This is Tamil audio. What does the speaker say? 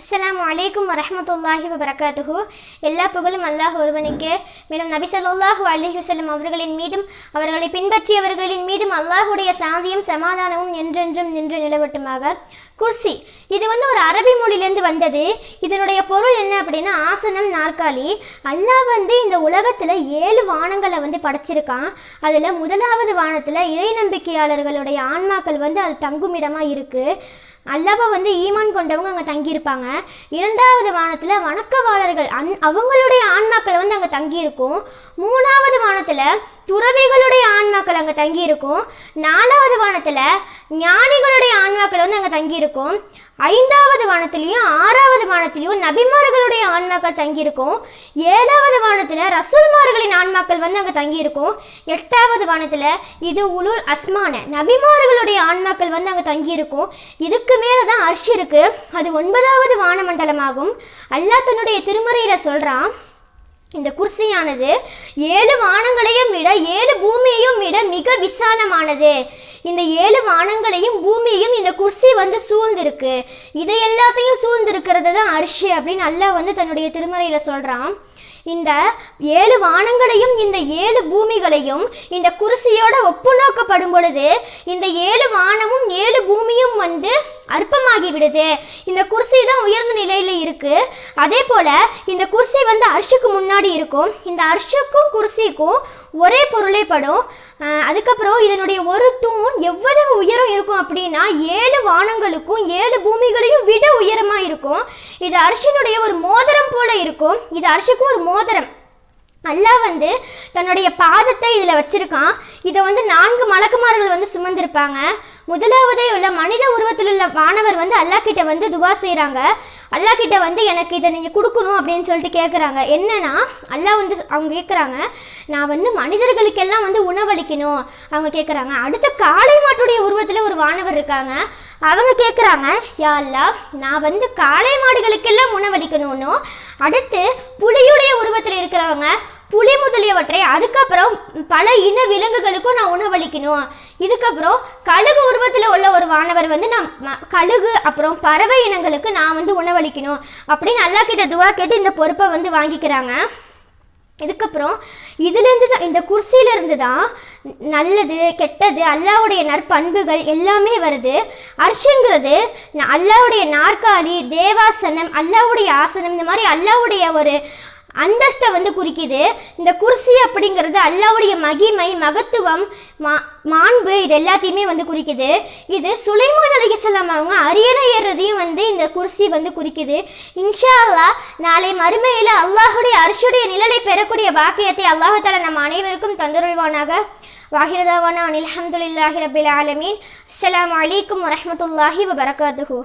அஸ்லாம் அலைக்கும் வரமத்துல்லாஹி வபரகாத்துஹு. எல்லா புகழும் அல்லாஹ் ஒருவனுக்கே. மேலும் நபி ஸல்லல்லாஹு அலைஹி வசலம் அவர்களின் மீதும் அவர்களை பின்பற்றியவர்களின் மீதும் அல்லாஹுடைய சாந்தியும் சமாதானமும் என்றென்றும் நின்று நிலவட்டுமாக. குர்சி இது வந்து ஒரு அரபி மொழியிலேருந்து வந்தது. இதனுடைய பொருள் என்ன அப்படின்னா ஆசனம் நாற்காலி. அல்லாஹ் வந்து இந்த உலகத்தில் ஏழு வானங்களை வந்து படைச்சிருக்கான். அதில் முதலாவது வானத்தில் இறை நம்பிக்கையாளர்களுடைய ஆன்மாக்கள் வந்து அது தங்குமிடமாக இருக்குது அல்லவா வந்து ஈமான் கொண்டவங்க அங்கே தங்கியிருப்பாங்க. இரண்டாவது வானத்தில் வணக்கவாளர்கள் அந் அவங்களுடைய ஆன்மாக்கள் வந்து அங்கே தங்கியிருக்கும். மூணாவது வானத்தில் துறவிகளுடைய ஆன்மாக்கள் அங்கே தங்கியிருக்கும். நாலாவது வானத்தில் ஞானிகளுடைய ஆன்மாக்கள் தங்கியிருக்கும். ஐந்தாவது வானத்திலையும் ஆறாவது வானத்திலையும் நபிமார்களுடைய ஆன்மாக்கள் தங்கியிருக்கும். ஏழாவது வானத்தில் ரசூல்மார்களின் ஆன்மாக்கள் வந்து அங்கே தங்கியிருக்கும். எட்டாவது வானத்தில் இது உலுல் அஸ்மான நபிமார்களுடைய ஆன்மாக்கள் வந்து அங்கே தங்கியிருக்கும். இதுக்கு மேலே தான் அர்ஷ் இருக்குது அது ஒன்பதாவது வானமண்டலமாகும். அல்லாஹ் தன்னுடைய திருமறையில் சொல்கிறான் இந்த குர்சியானது ஏழு வானங்களையும் விட ஏழு பூமியையும் விட மிக விசாலமானது. இந்த ஏழு வானங்களையும் பூமியையும் இந்த குர்சி வந்து சூழ்ந்திருக்கு. இதை எல்லாத்தையும் சூழ்ந்திருக்கிறது தான் அரிசி அப்படின்னு அல்லாஹ் வந்து தன்னுடைய திருமறையில் சொல்கிறான் இந்த ஏழு வானங்களையும் இந்த ஏழு பூமிகளையும் இந்த குருசியோட ஒப்பு நோக்கப்படும் பொழுது இந்த ஏழு வானமும் ஏழு பூமியும் வந்து அற்பமாகி விடுது. இந்த குர்சி தான் உயர்ந்த நிலையில் இருக்கு. அதே போல இந்த குர்சி வந்து அர்ஷுக்கு முன்னாடி இருக்கும். இந்த அர்ஷுக்கும் குர்சிக்கும் ஒரே பொருளே படும். அதுக்கப்புறம் இதனுடைய ஒரு தூண் எவ்வளவு உயரம் இருக்கும் அப்படின்னா ஏழு வானங்களுக்கும் ஏழு பூமிகளையும் விட உயரமாக இருக்கும். இது அர்ஷினுடைய ஒரு மோதிரம் போல இருக்கும். இது அர்ஷுக்கு ஒரு மோதிரம். அல்லாஹ் வந்து தன்னுடைய பாதத்தை இதில் வச்சிருக்கான். இதை வந்து நான்கு மலக்குமார்கள் வந்து சுமந்திருப்பாங்க. முதலாவதே உள்ள மனித உருவத்தில் உள்ள மாணவர் வந்து அல்லாஹ் கிட்ட வந்து துவா செய்கிறாங்க அல்லாஹ் கிட்ட வந்து எனக்கு இதை நீங்கள் கொடுக்கணும் அப்படின்னு சொல்லிட்டு கேட்குறாங்க என்னன்னா அல்லாஹ் வந்து அவங்க கேட்குறாங்க நான் வந்து மனிதர்களுக்கெல்லாம் வந்து உணவளிக்கணும். அவங்க கேட்குறாங்க அடுத்த காளை மாட்டுடைய உருவத்தில் ஒரு வானவர் இருக்காங்க. அவங்க கேட்குறாங்க யா அல்லாஹ் நான் வந்து காளை மாடுகளுக்கெல்லாம் உணவளிக்கணும்னு. அடுத்து புலியுடைய உருவத்தில் இருக்கிறவங்க புலி முதலியவற்றை அதுக்கப்புறம் பல இன விலங்குகளுக்கும் நான் உணவளிக்கணும். இதுக்கப்புறம் கழுகு உருவத்தில் உள்ள ஒரு வானவர் வந்து நான் கழுகு அப்புறம் பறவை இனங்களுக்கு நான் வந்து உணவளிக்கணும். அப்படின்னு அல்லாஹ் கிட்ட துவா கேட்டு இந்த பொறுப்பை வந்து வாங்கிக்கிறாங்க. இதுக்கப்புறம் இதுலேருந்து தான் இந்த குர்சியிலேருந்து தான் நல்லது கெட்டது அல்லாவுடைய நற்பண்புகள் எல்லாமே வருது. அர்ஷுங்கிறது அல்லாவுடைய நாற்காலி தேவாசனம் அல்லாவுடைய ஆசனம் இந்த மாதிரி அல்லாவுடைய ஒரு அந்தஸ்தை வந்து குறிக்குது. இந்த குர்சி அப்படிங்கிறது அல்லாவுடைய மகிமை மகத்துவம் மா மாண்பு இது எல்லாத்தையுமே வந்து குறிக்குது. இது சுலைமான் அலைஹிஸ்ஸலாம் அவங்க அரியணை ஏறுறதையும் வந்து இந்த குர்சி வந்து குறிக்குது. இன்ஷா அல்லாஹ் நாளை மறுமையில் அல்லாஹுடைய அரிசுடைய நிழலை பெறக்கூடிய வாக்கியத்தை அல்லாஹால நம் அனைவருக்கும் தந்துருள்வானாக. வாஹிரதாவானா அனில் அஹமதுல்லாஹி ரபில் ஆலமீன். அஸ்லாம் அலைக்கும் வரமத்துல்லாஹி வபரகாத்துஹு.